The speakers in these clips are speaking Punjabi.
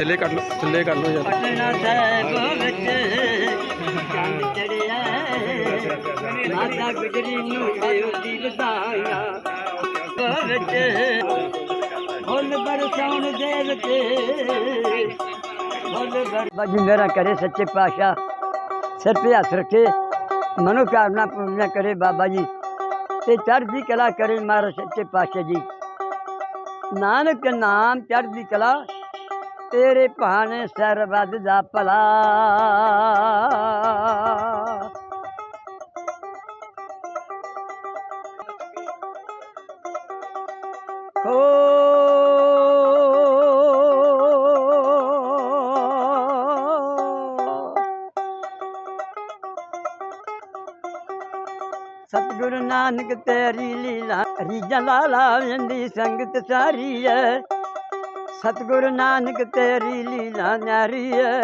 ਥੱਲੇ ਕਰ ਲਓ ਥੱਲੇ ਕਰ ਲਓ ਯਾਰ ਪਟਨਾ ਸਾਹਿਬ ਵਿੱਚ ਚੰਦ ਚੜਿਆ ਮਾਤਾ ਗੁਜਰੀ ਨੂੰ ਆਇਓ ਦੀ ਵਧਾਈਆਂ ਵਿੱਚ ਫੁੱਲ ਬਰਸਾਉਣ ਦੇ ਵਿੱਚ ਫੁੱਲ ਬਰ ਬਾਜੀ ਮੇਰਾ ਕਰੇ ਸੱਚੇ ਪਾਸ਼ਾ ਸਿਰ ਤੇ ਹੱਥ ਰੱਖੇ ਮਨੋ ਕਾਮਨਾ ਪੂਰੀਆਂ ਕਰੇ ਬਾਬਾ ਜੀ ਤੇ ਚੜ੍ਹਦੀ ਕਲਾ ਕਰੇ ਮਾਰ ਸੱਚੇ ਪਾਸ਼ਾ ਜੀ ਤੇਰੇ ਭਾਣੇ ਸਰਬੱਤ ਦਾ ਭਲਾ। ਹੋ। ਸਤਿਗੁਰੂ ਨਾਨਕ ਤੇਰੀ ਲੀਲਾ ਰੀਜਾਂ ਲਾਲਾ ਵੰਦੀ ਸੰਗਤ ਸਾਰੀ ਐ। ਸਤਿਗੁਰੂ ਨਾਨਕ ਤੇਰੀ ਲੀਲਾ ਨਾਰੀ ਐ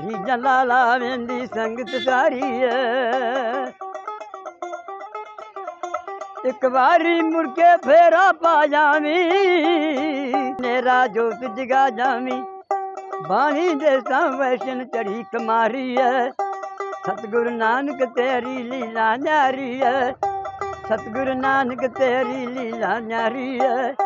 ਰੀਜਾਂ ਲਾਲਾ ਵੰਦੀ ਸੰਗਤ ਸਾਰੀ ਐ ਇੱਕ ਵਾਰੀ ਮੁੜ ਕੇ ਫੇਰਾ ਪਾ ਜਾਵੀਂ, ਨੇਰਾ ਜੋਤ ਜਗਾ ਜਾਵੀਂ। ਬਾਣੀ ਦੇ ਸੰਵੈਸ਼ਨ ਚੜੀ ਕਮਾਰੀ ਐ ਸਤਿਗੁਰੂ ਨਾਨਕ ਤੇਰੀ ਲੀਲਾ ਨਾਰੀ ਐ ਸਤਿਗੁਰੂ ਨਾਨਕ ਤੇਰੀ ਲੀਲਾ ਨਾਰੀ ਐ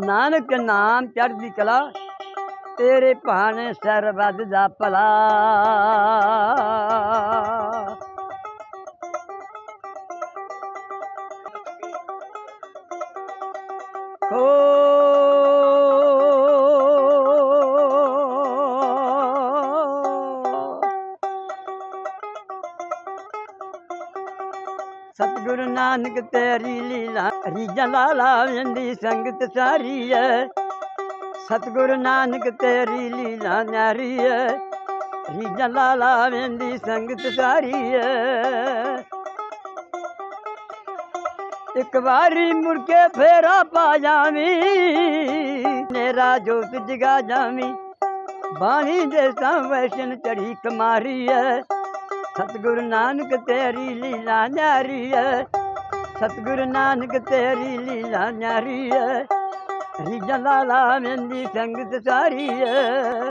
ਨਾਨਕ ਨਾਮ ਚੜ੍ਹਦੀ ਕਲਾ ਤੇਰੇ ਭਾਣੇ ਸਰਬੱਤ ਦਾ ਭਲਾ। ਹੋ ਸਤਿਗੁਰੂ ਨਾਨਕ ਤੇਰੀ ਲੀਲਾ ਰੀਜਾਂ ਲਾਲਾ ਵੰਦੀ ਸੰਗਤ ਸਾਰੀ ਐ। ਸਤਿਗੁਰੂ ਨਾਨਕ ਤੇਰੀ ਲੀਲਾ ਨਾਰੀ ਐ ਰੀਜਾਂ ਲਾਲਾ ਵੰਦੀ ਸੰਗਤ ਸਾਰੀ ਐ। ਇੱਕ ਵਾਰੀ ਮੁੜ ਕੇ ਫੇਰਾ ਪਾ ਜਾਵੀਂ, ਨੇਰਾ ਜੋਤ ਜਗਾ ਜਾਵੀਂ। ਬਾਣੀ ਦੇ ਸੰਵੈਸ਼ਨ ਚੜੀ ਕਮਾਰੀ ਐ। ਸਤਿਗੁਰੂ ਨਾਨਕ ਤੇਰੀ ਲੀਲਾ ਨਾਰੀ ਐ। ਸਤਿਗੁਰੂ ਨਾਨਕ ਤੇਰੀ ਲੀਲਾ ਨਾਰੀ ਐ। ਰੀਜਾਂ ਲਾਲਾ ਮਹਿੰਦੀ ਸੰਗਤ ਸਾਰੀ ਐ।